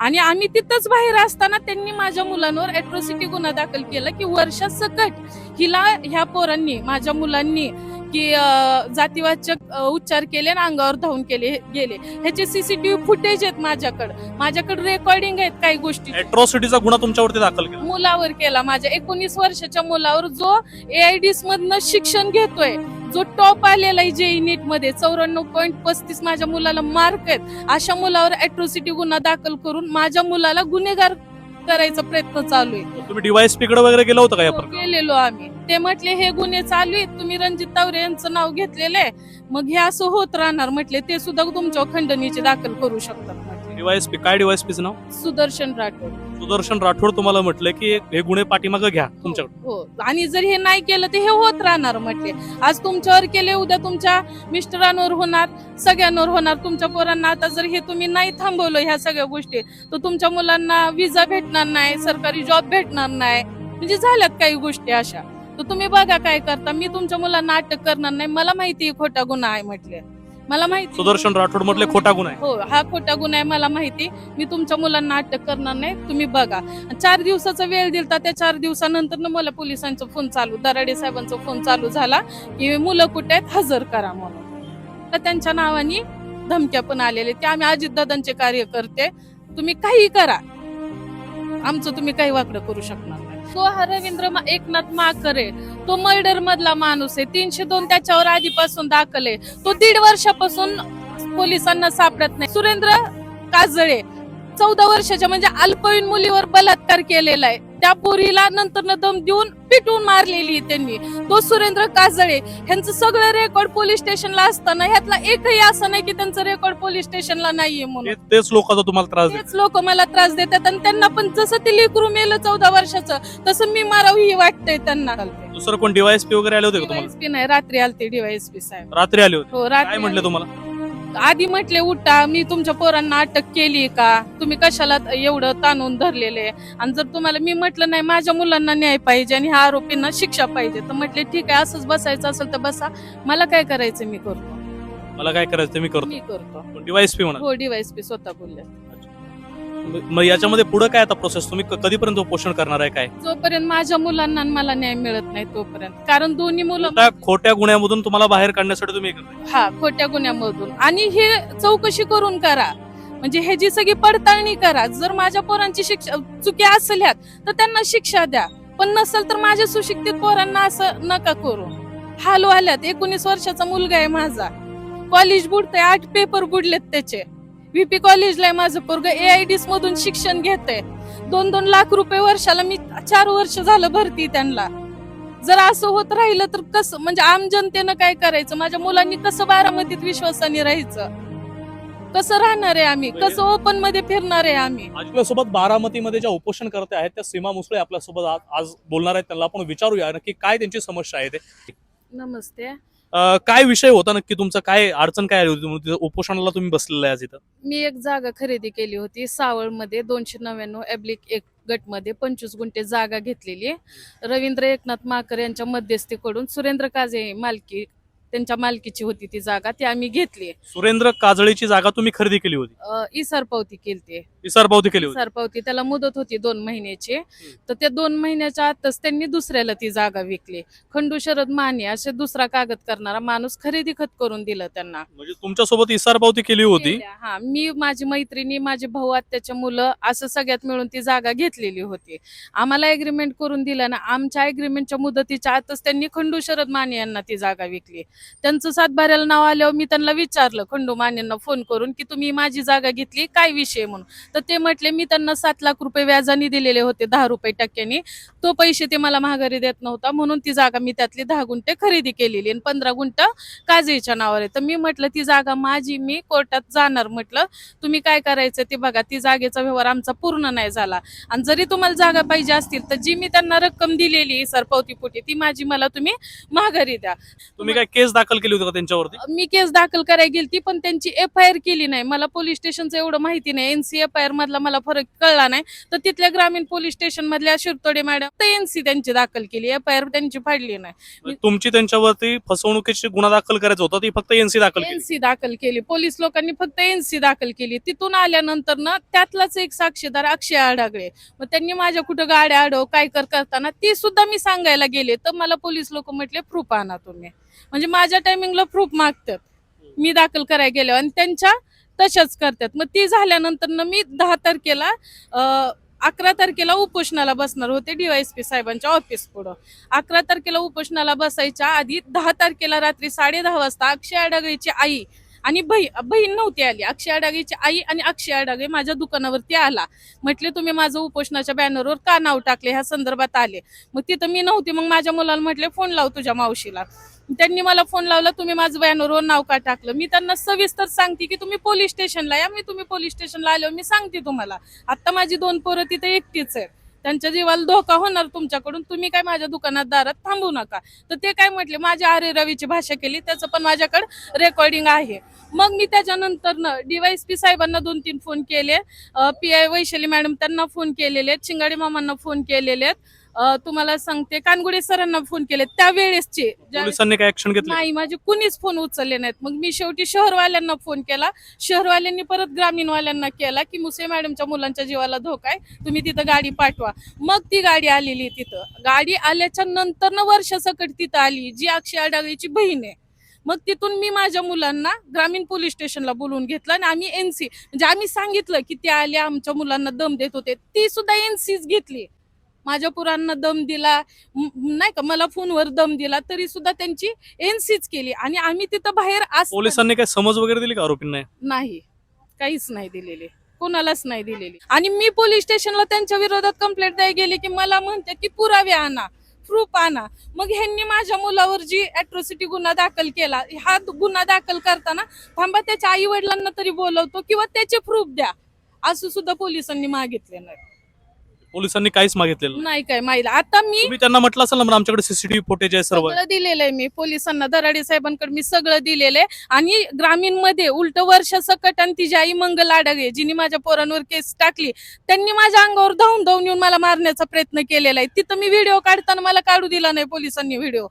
आणि आम्ही तिथंच बाहेर असताना त्यांनी माझ्या मुलांवर अॅट्रॉसिटी गुन्हा दाखल केला की वर्षासकट हिला ह्या पोरांनी माझ्या मुलांनी की जातीवाचक उच्चार केले आणि अंगावर धावून केले गेले. ह्याचे सीसीटीव्ही फुटेज आहेत माझ्याकडे. माझ्याकडे रेकॉर्डिंग आहेत काही गोष्टी. अॅट्रॉसिटीचा गुन्हा तुमच्यावरती दाखल केला. मुलावर केला. माझ्या एकोणीस वर्षाच्या मुलावर जो एआयडीस मधनं शिक्षण घेतोय जो टॉप आलेला आहे जेई नीटमध्ये चौऱ्याण्णव पॉईंट पस्तीस माझ्या मुलाला मार्क आहेत अशा मुलावर अॅट्रॉसिटी गुन्हा दाखल करून माझ्या मुलाला गुन्हेगार करायचा प्रयत्न चालू आहे. तुम्ही डीवायएसपी कडे वगैरे गेला होता का या हो, गेलेलो आम्ही. ते म्हटले हे गुन्हे चालू आहेत तुम्ही रणजित तावरे यांचं नाव घेतलेलं आहे. मग हे असं होत राहणार म्हटले ते सुद्धा तुमच्यावर खंडणीचे दाखल करू शकतात. डीवायएसपी काय डीवायएसपीचं नाव? सुदर्शन राठोड. सुदर्शन राठोड तुम्हाला म्हटलं की हे गुन्हे पाठीमागं घ्या तुमच्याकडे हो. आणि जर हे नाही केलं तर हे होत राहणार म्हटले. आज तुमच्यावर केले उद्या तुमच्या मिस्टरांवर होणार सगळ्यांवर होणार. तुमच्या पोरांना आता जर हे तुम्ही नाही थांबवलं ह्या सगळ्या गोष्टी तर तुमच्या मुलांना विजा भेटणार नाही सरकारी जॉब भेटणार नाही. म्हणजे झाल्यात काही गोष्टी अशा. तर तुम्ही बघा काय करता. मी तुमच्या मुलांना अटक करणार नाही. मला माहिती आहे खोटा गुन्हा आहे म्हटले. मला माहिती. सुदर्शन राठोड म्हटले खोटा गुन्हा आहे. हो हा खोटा गुन्हा आहे मला माहिती. मी तुमच्या मुलांना अटक करणार नाही तुम्ही बघा. चार दिवसाचा वेळ दिलता त्या चार दिवसानंतर ना मला पोलिसांचा फोन चालू दराडे साहेबांचा फोन चालू झाला की मुलं कुठे आहेत हजर करा म्हणून. तर त्यांच्या नावाने धमक्या पण आलेले ते आम्ही अजितदादांचे कार्य करते तुम्ही काही करा. आमचं तुम्ही काही वाकडं करू शकणार नाही तो हा रवींद्र मा- एकनाथ माकरे तो मर्डर मधला माणूस आहे. तीनशे दोन त्याच्यावर आधीपासून दाखल आहे. तो दीड वर्षापासून पोलिसांना सापडत नाही. सुरेंद्र काजळे चौदा वर्षाच्या म्हणजे अल्पवयीन मुलीवर बलात्कार केलेला आहे. त्या पोरीला नंतर दम देऊन पिटून मारलेली त्यांनी. तो सुरेंद्र काजळे. ह्यांचं सगळं रेकॉर्ड पोलीस स्टेशनला असताना ह्यातला एकही असं नाही की त्यांचं रेकॉर्ड पोलीस स्टेशनला नाहीये म्हणून. तेच तुम्हाला त्रास देतात तेच लोक मला त्रास देतात आणि त्यांना पण जसं ते लेकरू मेलं चौदा वर्षाचं तसं मी मारावं ही वाटतंय त्यांना. दुसरं कोण डीवायएसपी वगैरे आले होते का तुम्हाला? नाही रात्री आलते डीवायएसपी साहेब. रात्री आले होते. हो काय रात्री म्हटले तुम्हाला? आधी म्हटले उठा मी तुमच्या पोरांना अटक केली का? तुम्ही कशाला एवढं ताणून धरलेले? आणि जर तुम्हाला मी म्हटलं नाही माझ्या मुलांना न्याय पाहिजे आणि ह्या आरोपींना शिक्षा पाहिजे. तर म्हटले ठीक आहे असंच बसायचं असेल तर बसा. मला काय करायचं मी करतो. मला काय करायचं मी करतो. मी करतो. डीवायएसपी म्हणा. हो डीवायएसपी स्वतः बोलले. मग याच्यामध्ये पुढे काय आता प्रोसेस तुम्ही क- कधीपर्यंत उपोषण करणार आहे काय? जोपर्यंत माझ्या मुलांना आणि मला न्याय मिळत नाही तोपर्यंत. कारण दोन्ही मुलं त्या खोट्या गुन्ह्यामधून तुम्हाला बाहेर काढण्यासाठी तुम्ही हे करताय. हा खोट्या गुन्ह्यामधून. आणि हे चौकशी करून करा. म्हणजे ह्याची सगळी पडताळणी करा. जर माझ्या पोरांची शिक्षा चुकी असेल ह्यात तर त्यांना शिक्षा द्या. पण नसेल तर माझ्या सुशिक्षित पोरांना असं नका करू. हालो आल्यात. एकोणीस वर्षाचा मुलगा आहे माझा. कॉलेज बुडतंय. आठ पेपर बुडलेत त्याचे. व्हीपी कॉलेजला आहे माझं पोरग. एआयडीस मधून शिक्षण घेतंय. दोन दोन लाख रुपये वर्षाला मी चार वर्ष झालं भरती त्यांना. जर असं होत राहिलं तर कसं? म्हणजे आम जनतेनं काय करायचं? माझ्या मुलांनी कसं बारामतीत विश्वासाने राहायचं? कसं राहणार आहे आम्ही? कसं ओपनमध्ये फिरणार आहे आम्ही? आपल्यासोबत बारामतीमध्ये ज्या उपोषण करते आहेत त्या सीमा मुसळे आपल्यासोबत आज- आज बोलणार आहेत. त्यांना आपण विचारूया नक्की काय त्यांची समस्या आहे ते. नमस्ते. काय विषय होता नक्की तुमचा? काय अडचण काय आली होती? तिथं उपोषणाला तुम्ही बसलेला आहे तिथं मी एक जागा खरेदी केली होती सावळमध्ये दोनशे नव्याण्णव एब्लिक एक गटमध्ये पंचवीस गुंठे जागा घेतलेली आहे. रवींद्र एकनाथ माकर यांच्या मध्यस्थीकडून सुरेंद्र काजे मालकी त्यांच्या मालकीची होती ती जागा ती आम्ही घेतली. सुरेंद्र काजळीची जागा तुम्ही खरेदी केली होती? इसार पावती केली विसार पावती केली होती. इसार पावती त्याला मुदत होती दोन महिन्याची. तर त्या दोन महिन्याच्या आतच त्यांनी दुसऱ्याला ती जागा विकली. खंडू शरद माने असे दुसरा कागद करणारा माणूस खरेदी खत करून दिलं त्यांना. म्हणजे तुमच्यासोबत इसार पावती केली होती? केल्या. हा. मी माझी मैत्रिणी माझे भाऊ आत्याचे मुलं असं सगळ्यात मिळून ती जागा घेतलेली होती. आम्हाला एग्रीमेंट करून दिलं ना आमच्या एग्रीमेंटच्या मुदतीच्या आतच त्यांनी खंडू शरद माने यांना ती जागा विकली. त्यांचं सातबाऱ्याला नाव आल्यावर मी त्यांना विचारलं खंडू मानेंना फोन करून की तुम्ही माझी जागा घेतली काय विषय म्हणून. तर ते म्हटले मी त्यांना सात लाख रुपये व्याजाने दिलेले होते दहा रुपये टक्क्यांनी. तो पैसे ते मला महागारी देत नव्हता म्हणून ती जागा मी त्यातली दहा गुंठे खरेदी केलेली आणि पंधरा गुंठ काजळीच्या नावावर आहे. तर मी म्हटलं ती जागा माझी मी कोर्टात जाणार म्हटलं. तुम्ही काय करायचं ते बघा ती जागेचा व्यवहार आमचा पूर्ण नाही झाला. आणि जरी तुम्हाला जागा पाहिजे असतील तर जी मी त्यांना रक्कम दिलेली सर पावतीपोटी ती माझी मला तुम्ही महागारी द्या. तुम्ही काय केस दाखल केली होती का त्यांच्यावरती? मी केस दाखल करायला गेली ती पण त्यांची एफ आय आर केली नाही. मला पोलीस स्टेशनचं एवढं माहिती नाही. एनसी एफ आय आर मधला मला फरक कळला नाही. तर तिथल्या ग्रामीण पोलीस स्टेशन मधल्या शिरतोडे मॅडम तर एनसी त्यांची दाखल केली. एफ आय आर त्यांची फाडली नाही. तुमची त्यांच्यावरती फसवणुकीची गुन्हा दाखल करायचा होता ती फक्त एनसी दाखल एनसी दाखल केली. पोलीस लोकांनी फक्त एनसी दाखल केली. तिथून आल्यानंतर ना त्यातलाच एक साक्षीदार अक्षय आडागळे मग त्यांनी माझ्या कुठं गाड्या अडव काय कर करताना ती सुद्धा मी सांगायला गेले. तर मला पोलीस लोक म्हटले प्रूफ आणा तुम्ही. म्हणजे माझ्या टायमिंगला प्रूफ मागतात. मी दाखल करायला गेले आणि त्यांच्या तशाच करतात. मग ती झाल्यानंतर ना मी दहा तारखेला अकरा तारखेला उपोषणाला बसणार होते डीवायएसपी साहेबांच्या ऑफिस पुढं. अकरा तारखेला उपोषणाला बसायच्या आधी दहा तारखेला रात्री साडे दहा वाजता अक्षय अडागळीची आई आणि बही बहीण नव्हती आली. अक्षय आडागेची आई आणि अक्षय आडागे माझ्या दुकानावरती आला. म्हटले तुम्ही माझं उपोषणाच्या बॅनरवर का नाव टाकले? ह्या संदर्भात आले. मग तिथं मी नव्हती. मग माझ्या मुलाला म्हटले फोन लाव तुझ्या मावशीला. त्यांनी मला फोन लावला तुम्ही माझं बॅनरवर नाव का टाकलं? मी त्यांना सविस्तर सांगते की तुम्ही पोलीस स्टेशनला या मी तुम्ही पोलीस स्टेशनला आल्यावर मी सांगते तुम्हाला. आता माझी दोन पोरं तिथे एकटीच आहेत. त्यांच्या जीवाला धोका होणार तुमच्याकडून. तुम्ही काय माझ्या दुकानात दारात थांबू नका. तर ते काय म्हटले माझ्या आरे रवीची भाषा केली त्याचं पण माझ्याकडे रेकॉर्डिंग आहे. मग मी त्याच्यानंतर न डीवायएसपी साहेबांना दोन तीन फोन केले. पी आय वैशाली मॅडम त्यांना फोन केलेले आहेत. शिंगाडे मामांना फोन केलेले आहेत. तुम्हाला सांगते कानगुडे सरांना फोन केले. त्यावेळेसचे ज्या- पोलिसांनी काय ऍक्शन घेतली? नाही माझे कुणीच फोन उचलले नाहीत. मग मी शेवटी शहरवाल्यांना फोन केला. शहरवाल्यांनी परत ग्रामीणवाल्यांना केला की मुसे मॅडमच्या मुलांच्या जीवाला धोका आहे. तुम्ही तिथं गाडी पाठवा. मग ती गाडी आलेली तिथं. गाडी आल्याच्यानंतर न वर्षासकट तिथं आली जी अक्षय आडागळीची बहीण आहे. मग तिथून मी माझ्या मुलांना ग्रामीण पोलीस स्टेशनला बोलवून घेतलं आणि आम्ही एनसी म्हणजे आम्ही सांगितलं की ते आले आमच्या मुलांना दम देत होते. ती सुद्धा एनसीच घेतली. माझ्या पुरांना दम दिला नाही का मला फोनवर दम दिला तरी सुद्धा त्यांची एनसीच केली. आणि आम्ही तिथं बाहेर आज पोलिसांनी काय समज वगैरे दिली का आरोपींना? नाही. काहीच नाही दिलेले. कोणालाच नाही दिलेली. आणि मी पोलीस स्टेशनला त्यांच्या विरोधात कंप्लेंट द्यायला गेली की मला म्हणते की पुरावे आणा प्रूफ आणा. मग ह्यांनी माझ्या मुलावर जी अॅट्रॉसिटी गुन्हा दाखल केला हा गुन्हा दाखल करताना थांबा त्याच्या आई वडिलांना तरी बोलवतो किंवा त्याचे प्रूफ द्या. असं सुद्धा पोलिसांनी मागितले नाही. पोलिसांनी काहीच मागितलेलं नाही. नाही काय माहिला आता मी तुम्ही त्यांना म्हटलं असेल ना "मग आमच्याकडे सीसीटीव्ही फुटेज आहे सर्व. सगळं दिलेलं आहे मी पोलिसांना दराडे साहेबांकडे मी सगळं दिलेलं आहे आणि ग्रामीणमध्ये उलट वर्ष सकट आणि तिची आई मंगल आडगे जिने माझ्या पोरांवर केस टाकली. त्यांनी माझ्या अंगावर धावून धावून येऊन मला मारण्याचा प्रयत्न केलेला आहे. तिथं मी व्हिडिओ काढताना मला काढू दिला नाही पोलिसांनी व्हिडिओ.